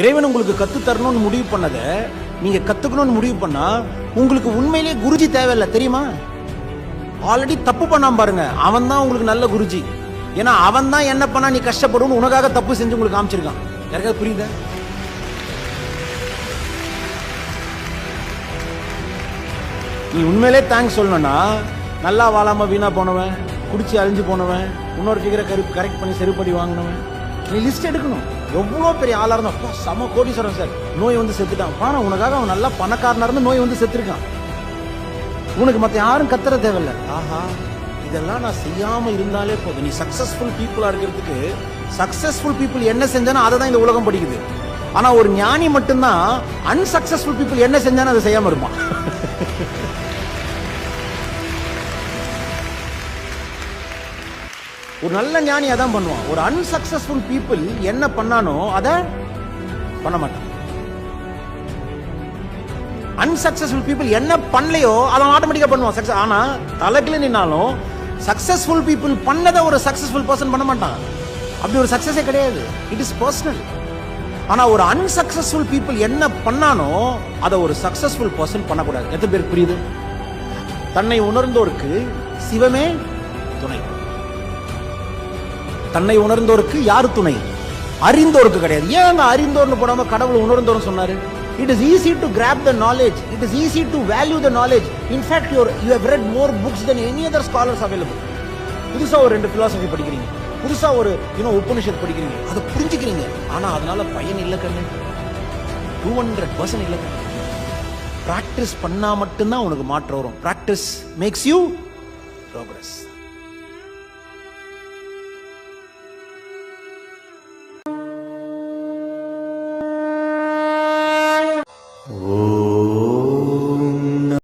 இறைவன் உங்களுக்கு கத்து தரணும்னு முடிவு பண்ணதை நீங்க கத்துக்கணும்னு முடிவு பண்ணா உங்களுக்கு உண்மையிலேயே குருஜி தேவையில்லை தெரியுமா? ஆல்ரெடி தப்பு பண்ணாம பாருங்க. அவன் தான் உங்களுக்கு நல்ல குருஜி. ஏன்னா அவன் தான் என்ன பண்ணா நீ கஷ்டப்படுன்னு உனக்காக தப்பு செஞ்சு உங்களுக்கு காமிச்சிருக்கான். யாருக்காவது புரியுதா? நீ உண்மையிலே தேங்க்ஸ் சொல்லணும்னா நல்லா வாழாம வீணா போனவன் குடிச்சு அழிஞ்சு போனவன் இன்னொரு ஃபிகரை கரு கரெக்ட் பண்ணி செருப்படி வாங்கினவன். நீ லிஸ்ட் எடுக்கணும். எவ்வளோ பெரிய ஆளாக இருந்தா அப்பா செம கோடீஸ்வரன் சார். நோய் வந்து செத்துட்டான். பானா உனக்காக அவன் நல்லா பணக்காரனாக இருந்து நோய் வந்து செத்துருக்கான். உனக்கு மத்த யாரும் கத்துற தேவையில்ல. ஆஹா இதெல்லாம் நான் செய்யாம இருந்தாலே போதும். நீ சக்சஸ்ஃபுல் பீப்புளா இருக்கிறதுக்கு சக்ஸஸ்ஃபுல் பீப்புள் என்ன செஞ்சானோ அதை தான் இந்த உலகம் படிக்குது. ஆனா ஒரு ஞானி மட்டும்தான் அன்சக்சஸ்ஃபுல் பீப்புள் என்ன செஞ்சானோ அதை செய்யாம இருப்பான். ஒரு நல்ல ஞானி அதான் பண்ணுவான். ஒரு அன்சக்சஸ்ஃபுல் பீப்புள் என்ன பண்ணானோ அதை பண்ண மாட்டான். அன்சக்சஸ்ஃபுல் பீப்புள் என்ன பண்ணலையோ அதை ஆட்டோமேட்டிக்கா பண்ணுவான். சக்சஸ் ஆனா தலைக்கில் நின்னாலும் சக்சஸ்ஃபுல் பீப்புள் பண்ணதை ஒரு சக்சஸ்ஃபுல் பர்சன் பண்ண மாட்டான். அப்படி ஒரு சக்சஸே கிடையாது. இட் இஸ் பர்சனல் ஆனா ஒரு அன்சக்சஸ்ஃபுல் பீப்புள் என்ன பண்ணானோ அதை ஒரு சக்சஸ்ஃபுல் பர்சன் பண்ணக்கூடாது. எத்தனை பேருக்கு புரியுது? தன்னை உணர்ந்தோருக்கு சிவமே துணை. தன்னை உணர்ந்தோருக்கு யாரு துணை? அறிந்தோருக்கு கிடையாது. ஏன் அறிந்தோர்னு போடாம கடவுள் உணர்ந்தோர்னு சொன்னாரு? It is easy to grab the knowledge it is easy to value the knowledge in fact your you have read more books then any other scholars available புதுசா ஒரு ரெண்டு பிலாசபி படிக்கிறீங்க. புதுசா ஒரு இன்னும் உபனிஷத் படிக்கிறீங்க. அதை புரிஞ்சுக்கிறீங்க. ஆனா அதனால பயன் இல்லை கண்ணு. டூ ஹண்ட்ரட் பர்சன்ட் இல்லை கண்ணு. ப்ராக்டிஸ் பண்ணா மட்டும்தான் உனக்கு மாற்றம் வரும். Practice makes you progress Oh.